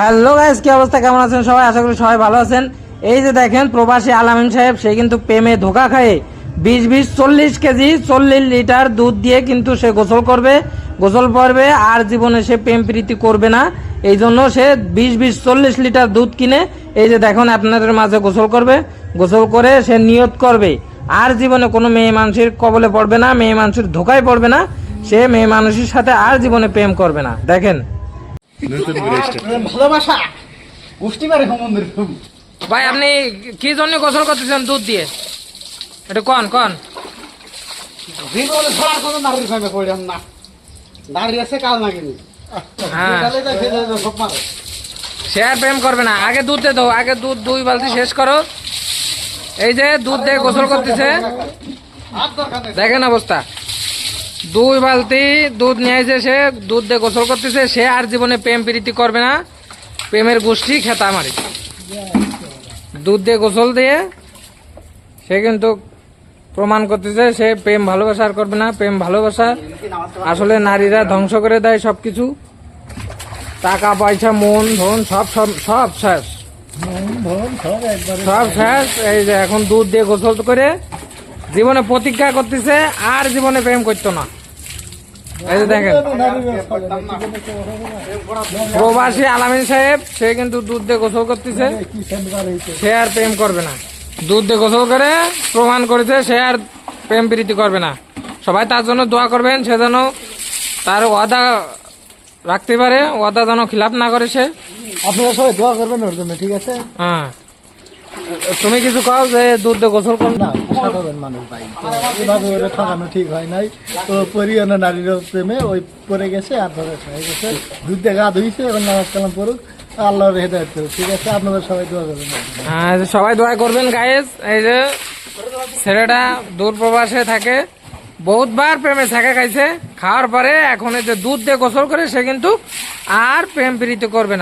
Hello guys, কি অবস্থা? কেমন আছেন সবাই? আশা করি সবাই ভালো আছেন। এই যে দেখেন, প্রবাসী আলামিন সাহেব, সে কিন্তু প্রেমে ধোকা খায়। বিশ বিশ, চল্লিশ কেজি, চল্লিশ লিটার দুধ দিয়ে কিন্তু সে গোসল করবে গোসল করবে, আর জীবনে সে প্রেম প্রীতি করবে না। এই জন্য সে বিশ বিশ, চল্লিশ লিটার দুধ কিনে, এই যে দেখুন আপনাদের মাঝে গোসল করবে, গোসল করে সে নিয়ত করবে। আর জীবনে কোনো মেয়ে মানুষের কবলে পড়বে না, মেয়ে মানুষের ধোকায় পড়বে না, সে মেয়ে মানুষের সাথে আর জীবনে প্রেম করবে না। দেখেন ভালোবাসা গোষ্ঠী ভাই আপনি কি জন্য গোসল করতেছেন দুধ দিয়ে? এটা কন কন। হ্যাঁ। সে আর প্রেম করবে না। আগে দুধ দিয়ে দাও আগে দুধ দুই বালতি শেষ করো। এই যে দুধ দিয়ে গোসল করতেছে। দেখেন অবস্থা। দুই বালতি দুধ নিয়ে এসে সে দুধ দিয়ে গোসল করতেছে সে আর জীবনে প্রেম প্রীতি করবে না। প্রেমের গোষ্ঠী খেতা মারি। দুধ দিয়ে গোসল দিয়ে সে কিন্তু প্রমাণ করতেছে সে প্রেম ভালোবাসা আর করবে না প্রেম ভালোবাসা আসলে নারীরা ধ্বংস করে দেয় সব কিছু টাকা পয়সা মন ধন সব সব সব শেষ। সব শেষ। এই যে এখন দুধ দিয়ে গোসল করে জীবনে প্রতিজ্ঞা করতেছে আর জীবনে প্রেম করতো না। এই যে দেখেন প্রবাসী আলামিন সাহেব সে কিন্তু দুধ দিয়ে গোসল করতেছে সে আর প্রেম করবে না। দুধ দিয়ে গোসল করে প্রমাণ করেছে সে আর প্রেম প্রীতি করবে না। সবাই তার জন্য দোয়া করবেন সে যেন তার ওয়াদা রাখতে পারে ওয়াদা যেন খিলাপ না করে সে। আপনারা সবাই দোয়া করবেন ওর জন্য ঠিক আছে? হ্যাঁ। তুমি কিছু কও যে দুধ দিয়ে গোসল কর না? সাধারণ মানুষ ভাই। এভাবে ওরা ঠকানো ঠিক হয় নাই। তো পরিয়না নারীর প্রেমে ওই পড়ে গেছে আর ধরে হয়ে গেছে। দুধ দিয়ে গা ধুইছে এখন নামাজ কালাম পড়ুক। আল্লাহর হেদায়ত করুক ঠিক আছে? আপনারা সবাই দোয়া করবেন। হ্যাঁ সবাই দোয়া করবেন গায়েস এই যে ছেলেটা দূর প্রবাসে থাকে বহুতবার প্রেমে ছাকা খাইছে। খাওয়ার পরে এখন এই যে দুধ দিয়ে গোসল করে সে কিন্তু আর প্রেম প্রীতি করবে না।